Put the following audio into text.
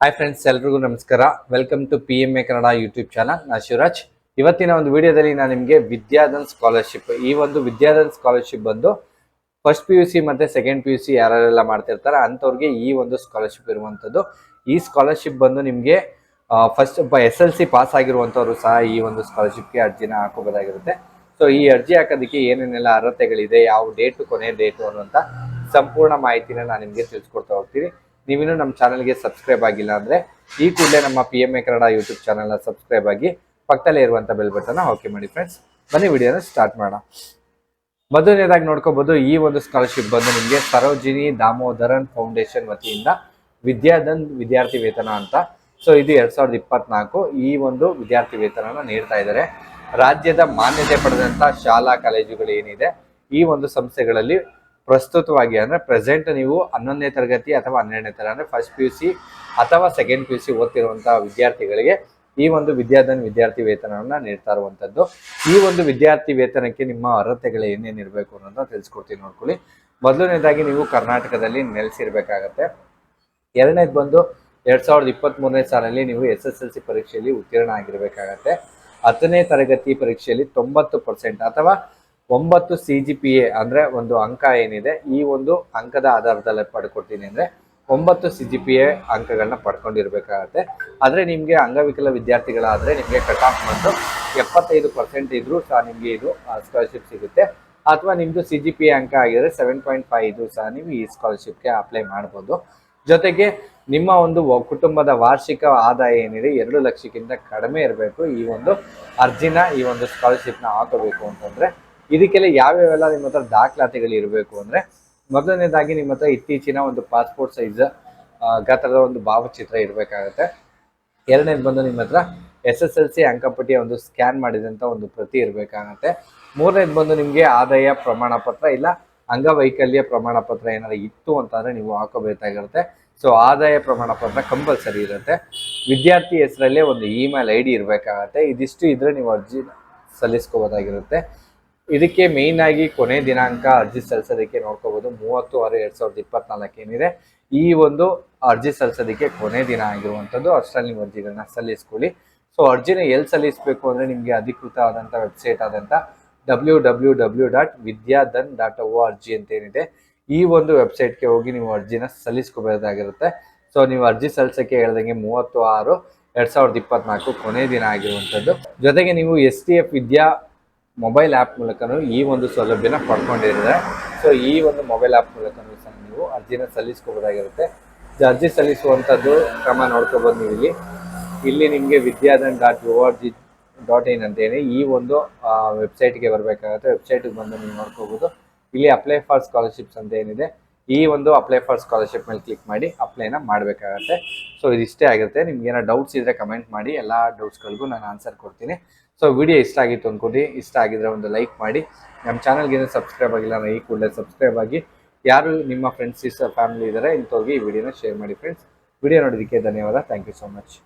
Hi friends ಎಲ್ರಿಗೂ ನಮಸ್ಕಾರ. Welcome to P M A Kannada YouTube channel ನಾ ಶಿವರಾಜ್. ಇವತ್ತಿನ ಒಂದು ವಿಡಿಯೋದಲ್ಲಿ ನಾನು ನಿಮಗೆ ವಿದ್ಯಾಧನ್ ಸ್ಕಾಲರ್ಶಿಪ್ ಈ ಒಂದು ವಿದ್ಯಾಧನ್ ಸ್ಕಾಲರ್ಶಿಪ್ ಬಂದು ಫಸ್ಟ್ ಪಿ ಯು ಸಿ ಮತ್ತು ಸೆಕೆಂಡ್ ಪಿ ಯು ಸಿ ಯಾರೆಲ್ಲ ಮಾಡ್ತಿರ್ತಾರೆ ಅಂಥವ್ರಿಗೆ ಈ ಒಂದು ಸ್ಕಾಲರ್ಶಿಪ್ ಇರುವಂಥದ್ದು. ಈ ಸ್ಕಾಲರ್ಶಿಪ್ ಬಂದು ನಿಮಗೆ first S L C pass ಆಗಿರುವಂಥವ್ರು ಸಹ ಈ ಒಂದು ಸ್ಕಾಲರ್ಶಿಪ್ಗೆ ಅರ್ಜಿನ ಹಾಕೋಬೋದಾಗಿರುತ್ತೆ ಸೊ ಈ ಅರ್ಜಿ ಹಾಕೋದಕ್ಕೆ ಏನೇನೆಲ್ಲ ಅರ್ಹತೆಗಳಿದೆ, ಯಾವ ಡೇಟು ಕೊನೆ ಡೇಟು ಅನ್ನುವಂಥ ಸಂಪೂರ್ಣ ಮಾಹಿತಿನ ನಾನು ನಿಮಗೆ ತಿಳಿಸ್ಕೊಡ್ತಾ ಹೋಗ್ತೀನಿ. ನೀವಿನ್ನೂ ನಮ್ಮ ಚಾನಲ್ಗೆ ಸಬ್ಸ್ಕ್ರೈಬ್ ಆಗಿಲ್ಲ ಅಂದರೆ ಈ ಕೂಡಲೇ ನಮ್ಮ P M A Kannada YouTube ಚಾನಲ್ನ ಸಬ್ಸ್ಕ್ರೈಬ್ ಆಗಿ ಪಕ್ಕದಲ್ಲೇ ಇರುವಂಥ ಬೆಲ್ ಬಟನ್ನ ಓಕೆ ಮಾಡಿ ಫ್ರೆಂಡ್ಸ್ ಬನ್ನಿ ವಿಡಿಯೋನ ಸ್ಟಾರ್ಟ್ ಮಾಡೋಣ. ಮೊದಲನೇದಾಗಿ ನೋಡ್ಕೋಬೋದು, ಈ ಒಂದು ಸ್ಕಾಲರ್ಶಿಪ್ ಬಂದು ನಿಮಗೆ ಸರೋಜಿನಿ ದಾಮೋದರನ್ ಫೌಂಡೇಶನ್ ವತಿಯಿಂದ ವಿದ್ಯಾಧನ್ ವಿದ್ಯಾರ್ಥಿ ವೇತನ ಅಂತ. ಸೊ ಇದು ಎರಡ್ ಸಾವಿರದ ಇಪ್ಪತ್ನಾಲ್ಕು ಈ ಒಂದು ವಿದ್ಯಾರ್ಥಿ ವೇತನನ ನೀಡ್ತಾ ಇದ್ದಾರೆ ರಾಜ್ಯದ ಮಾನ್ಯತೆ ಪಡೆದಂತ ಶಾಲಾ, ಕಾಲೇಜುಗಳು ಏನಿದೆ, ಈ ಒಂದು ಸಂಸ್ಥೆಗಳಲ್ಲಿ ಪ್ರಸ್ತುತವಾಗಿ ಅಂದರೆ ಪ್ರೆಸೆಂಟ್ ನೀವು ಹನ್ನೊಂದನೇ ತರಗತಿ ಅಥವಾ ಹನ್ನೆರಡನೇ ತರಗತಿ ಅಂದರೆ ಫಸ್ಟ್ ಪಿ ಯು ಸಿ ಅಥವಾ ಸೆಕೆಂಡ್ ಪಿ ಯು ಸಿ ಓದ್ತಿರುವಂತಹ ವಿದ್ಯಾರ್ಥಿಗಳಿಗೆ ಈ ಒಂದು ವಿದ್ಯಾಧನ್ ವಿದ್ಯಾರ್ಥಿ ವೇತನವನ್ನು ನೀಡ್ತಾ ಇರುವಂಥದ್ದು ಈ ಒಂದು ವಿದ್ಯಾರ್ಥಿ ವೇತನಕ್ಕೆ ನಿಮ್ಮ ಅರ್ಹತೆಗಳು ಏನೇನು ಇರಬೇಕು ಅನ್ನೋದನ್ನ ತಿಳಿಸ್ಕೊಡ್ತೀನಿ ನೋಡ್ಕೊಳ್ಳಿ. ಮೊದಲನೇದಾಗಿ ನೀವು ಕರ್ನಾಟಕದಲ್ಲಿ ನೆಲೆಸಿರ್ಬೇಕಾಗತ್ತೆ. ಎರಡನೇದು ಬಂದು ಎರಡು ಸಾವಿರದ ಇಪ್ಪತ್ತ್ ಮೂರನೇ ಸಾಲಲ್ಲಿ ನೀವು ಎಸ್ ಎಸ್ ಎಲ್ ಸಿ ಪರೀಕ್ಷೆಯಲ್ಲಿ ಉತ್ತೀರ್ಣ ಆಗಿರಬೇಕಾಗತ್ತೆ. ಹತ್ತನೇ ತರಗತಿ ಪರೀಕ್ಷೆಯಲ್ಲಿ ತೊಂಬತ್ತು ಪರ್ಸೆಂಟ್ ಅಥವಾ ಒಂಬತ್ತು ಸಿ ಜಿ ಪಿ ಎ ಅಂದ್ರೆ ಒಂದು ಅಂಕ ಏನಿದೆ, ಈ ಒಂದು ಅಂಕದ ಆಧಾರದಲ್ಲಿ ಪಡ್ಕೊಡ್ತೀನಿ ಅಂದ್ರೆ ಒಂಬತ್ತು ಸಿ ಜಿ ಪಿ ಎ ಅಂಕಗಳನ್ನ ಪಡ್ಕೊಂಡಿರ್ಬೇಕಾಗತ್ತೆ. ಆದರೆ ನಿಮಗೆ ಅಂಗವಿಕಲ ವಿದ್ಯಾರ್ಥಿಗಳಾದರೆ ನಿಮಗೆ ಕಟ್ ಆಫ್ ಬಂದು ಎಪ್ಪತ್ತೈದು ಪರ್ಸೆಂಟ್ ಇದ್ದರೂ ಸಹ ನಿಮಗೆ ಇದು ಸ್ಕಾಲರ್ಶಿಪ್ ಸಿಗುತ್ತೆ. ಅಥವಾ ನಿಮ್ಮದು ಸಿ ಜಿ ಪಿ ಎ ಅಂಕ ಆಗಿದ್ರೆ ಸೆವೆನ್ ಪಾಯಿಂಟ್ ಫೈವ್ ಇದ್ರೂ ಸಹ ನೀವು ಈ ಸ್ಕಾಲರ್ಶಿಪ್ಗೆ ಅಪ್ಲೈ ಮಾಡ್ಬೋದು. ಜೊತೆಗೆ ನಿಮ್ಮ ಒಂದು ಕುಟುಂಬದ ವಾರ್ಷಿಕ ಆದಾಯ ಏನಿದೆ, ಎರಡು ಲಕ್ಷಕ್ಕಿಂತ ಕಡಿಮೆ ಇರಬೇಕು ಈ ಒಂದು ಅರ್ಜಿನ, ಈ ಒಂದು ಸ್ಕಾಲರ್ಶಿಪ್ನ ಹಾಕೋಬೇಕು ಅಂತಂದ್ರೆ ಇದಕ್ಕೆಲ್ಲ ಯಾವ್ಯಾವೆಲ್ಲ ನಿಮ್ಮ ಹತ್ರ ದಾಖಲಾತಿಗಳು ಇರಬೇಕು ಅಂದರೆ ಮೊದಲನೇದಾಗಿ ನಿಮ್ಮ ಹತ್ರ ಇತ್ತೀಚಿನ ಒಂದು ಪಾಸ್ಪೋರ್ಟ್ ಸೈಜ್ ಗಾತ್ರದ ಒಂದು ಭಾವಚಿತ್ರ ಇರಬೇಕಾಗತ್ತೆ. ಎರಡನೇದು ಬಂದು ನಿಮ್ಮ ಹತ್ರ ಎಸ್ ಎಸ್ ಎಲ್ ಸಿ ಅಂಕಪಟ್ಟಿಯ ಒಂದು ಸ್ಕ್ಯಾನ್ ಮಾಡಿದಂಥ ಒಂದು ಪ್ರತಿ ಇರಬೇಕಾಗತ್ತೆ. ಮೂರನೇದು ಬಂದು ನಿಮಗೆ ಆದಾಯ ಪ್ರಮಾಣ ಪತ್ರ ಇಲ್ಲ, ಅಂಗವೈಕಲ್ಯ ಪ್ರಮಾಣ ಪತ್ರ ಏನಾದ್ರು ಇತ್ತು ಅಂತಂದ್ರೆ ನೀವು ಹಾಕೋಬೇಕಾಗಿರುತ್ತೆ. ಸೊ ಆದಾಯ ಪ್ರಮಾಣ ಪತ್ರ ಕಂಪಲ್ಸರಿ ಇರುತ್ತೆ. ವಿದ್ಯಾರ್ಥಿ ಹೆಸರಲ್ಲೇ ಒಂದು ಇಮೇಲ್ ಐ ಡಿ ಇರಬೇಕಾಗತ್ತೆ. ಇದಿಷ್ಟು ಇದ್ರೆ ನೀವು ಅರ್ಜಿ ಸಲ್ಲಿಸ್ಕೋಬೋದಾಗಿರುತ್ತೆ. ಇದಕ್ಕೆ ಮೇಯ್ನ್ ಆಗಿ ಕೊನೆ ದಿನಾಂಕ ಅರ್ಜಿ ಸಲ್ಲಿಸೋದಕ್ಕೆ ನೋಡ್ಕೋಬಹುದು ಮೂವತ್ತು ಆರು ಎರಡ್ ಸಾವಿರದ ಇಪ್ಪತ್ನಾಲ್ಕು ಏನಿದೆ? ಈ ಒಂದು ಅರ್ಜಿ ಸಲ್ಲಿಸೋದಕ್ಕೆ ಕೊನೆ ದಿನ ಆಗಿರುವಂಥದ್ದು ಅಷ್ಟರಲ್ಲಿ ನೀವು ಅರ್ಜಿಗಳನ್ನ ಸಲ್ಲಿಸ್ಕೊಳ್ಳಿ. ಸೊ ಅರ್ಜಿನ ಎಲ್ಲಿ ಸಲ್ಲಿಸಬೇಕು ಅಂದ್ರೆ ನಿಮಗೆ ಅಧಿಕೃತ ಆದಂಥ ವೆಬ್ಸೈಟ್ ಆದಂಥ W W W dot Vidyadhan dot O RG ಅಂತ ಏನಿದೆ. ಈ ಒಂದು ವೆಬ್ಸೈಟ್ಗೆ ಹೋಗಿ ನೀವು ಅರ್ಜಿನ ಸಲ್ಲಿಸ್ಕೋಬೋದಾಗಿರುತ್ತೆ. ಸೊ ನೀವು ಅರ್ಜಿ ಸಲ್ಲಿಸೋಕ್ಕೆ ಹೇಳ್ದಂಗೆ ಮೂವತ್ತು ಆರು ಎರಡ್ ಸಾವಿರದ ಇಪ್ಪತ್ನಾಲ್ಕು ಕೊನೆ ದಿನ ಆಗಿರುವಂಥದ್ದು. ಜೊತೆಗೆ ನೀವು S T F Vidya mobile app ಮೂಲಕನೂ ಈ ಒಂದು ಸೌಲಭ್ಯನ ಪಡ್ಕೊಂಡಿದ್ದಾರೆ. ಸೊ ಈ ಒಂದು ಮೊಬೈಲ್ ಆ್ಯಪ್ ಮೂಲಕನೂ ಸಹ ನೀವು ಅರ್ಜಿನ ಸಲ್ಲಿಸ್ಕೋಬೋದಾಗಿರುತ್ತೆ. ಅರ್ಜಿ ಸಲ್ಲಿಸುವಂಥದ್ದು ಕ್ರಮ ನೋಡ್ಕೋಬೋದು ನೀವು ಇಲ್ಲಿ ಇಲ್ಲಿ ನಿಮಗೆ Vidyadhan dot O R G dot in ಅಂತೇಳಿ ಈ ಒಂದು ವೆಬ್ಸೈಟ್ಗೆ ಬರಬೇಕಾಗುತ್ತೆ. ವೆಬ್ಸೈಟಿಗೆ ಬಂದು ನೀವು ನೋಡ್ಕೋಬೋದು. ಇಲ್ಲಿ ಅಪ್ಲೈ ಫಾರ್ ಸ್ಕಾಲರ್ಶಿಪ್ಸ್ ಅಂತ ಏನಿದೆ. ಈ ಒಂದು ಅಪ್ಲೈ ಫಾರ್ ಸ್ಕಾಲರ್ಶಿಪ್ ಮೇಲೆ ಕ್ಲಿಕ್ ಮಾಡಿ ಅಪ್ಲೈನ ಮಾಡಬೇಕಾಗತ್ತೆ. ಸೊ ಇದಿಷ್ಟೇ ಆಗಿರುತ್ತೆ ನಿಮ್ಗೆ ಏನೋ ಡೌಟ್ಸ್ ಇದ್ರೆ ಕಮೆಂಟ್ ಮಾಡಿ. ಎಲ್ಲ ಡೌಟ್ಸ್ಗಳಿಗೂ ನಾನು ಆನ್ಸರ್ ಕೊಡ್ತೀನಿ. ಸೊ ವಿಡಿಯೋ ಇಷ್ಟ ಆಗಿತ್ತು ಅಂದ್ಕೊಂಡು ಇಷ್ಟ ಆಗಿದ್ರೆ ಒಂದು ಲೈಕ್ ಮಾಡಿ. ನಮ್ಮ ಚಾನಲ್ಗೆ ಏನೋ ಸಬ್ಸ್ಕ್ರೈಬ್ ಆಗಿಲ್ಲ ನಾನು ಈ ಕೂಡಲೇ ಸಬ್ಸ್ಕ್ರೈಬ್ ಆಗಿ. ಯಾರು ನಿಮ್ಮ ಫ್ರೆಂಡ್ಸ್ ಇಷ್ಟ ಫ್ಯಾಮಿಲಿ ಇದ್ದಾರೆ ಇಂಥವ್ರಿಗೆ ಈ ವಿಡಿಯೋನ ಶೇರ್ ಮಾಡಿ ಫ್ರೆಂಡ್ಸ್ ವಿಡಿಯೋ ನೋಡೋದಕ್ಕೆ ಧನ್ಯವಾದ. Thank you so much